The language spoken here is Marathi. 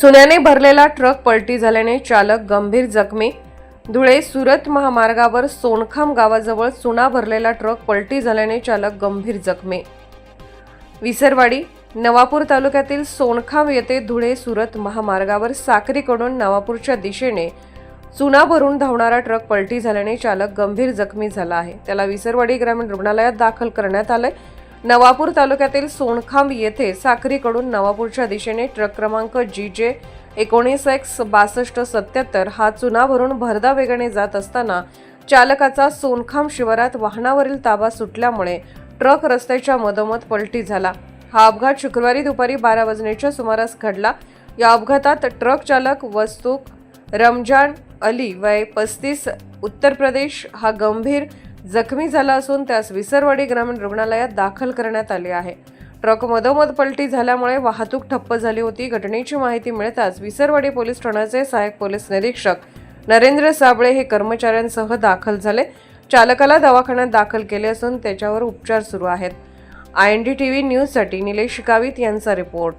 सुन्याने भरलेला ट्रक पलटी झाल्याने चालक गंभीर जखमी. धुळे सुरत महामार्गावर सोनखाम गावाजवळ चुना भरलेला ट्रक पलटी झाल्याने चालक गंभीर जखमी. विसरवाडी नवापूर तालुक्यातील सोनखाम येथे धुळे सुरत महामार्गावर साक्रीकडून नवापूरच्या दिशेने चुना भरून धावणारा ट्रक पलटी झाल्याने चालक गंभीर जखमी झाला आहे. त्याला विसरवाडी ग्रामीण रुग्णालयात दाखल करण्यात आलंय. नवापूर तालुक्यातील सोनखांब येथे साखरीकडून नवापूरच्या दिशेने ट्रक क्रमांक जी जे एकोणीस एक्स बासष्ट सत्याहत्तर हा चुना भरून भरदा वेगाने जात असताना चालकाचा सोनखांब शिवारात वाहनावरील ताबा सुटल्यामुळे ट्रक रस्त्याच्या मधोमध पलटी झाला. हा अपघात शुक्रवारी दुपारी बारा वाजण्याच्या सुमारास घडला. या अपघातात ट्रक चालक वस्तूक रमजान अली वय पस्तीस उत्तर प्रदेश हा गंभीर जखमी झाला असून त्यास विसरवाडी ग्रामीण रुग्णालयात दाखल करण्यात आले आहे. ट्रक मधोमध पलटी झाल्यामुळे वाहतूक ठप्प झाली होती. घटनेची माहिती मिळताच विसरवाडी पोलीस ठाण्याचे सहाय्यक पोलीस निरीक्षक नरेंद्र साबळे हे कर्मचाऱ्यांसह दाखल झाले. चालकाला दवाखान्यात दाखल केले असून त्याच्यावर उपचार सुरू आहेत. I N D T V न्यूजसाठी निलेश कावित यांचा रिपोर्ट.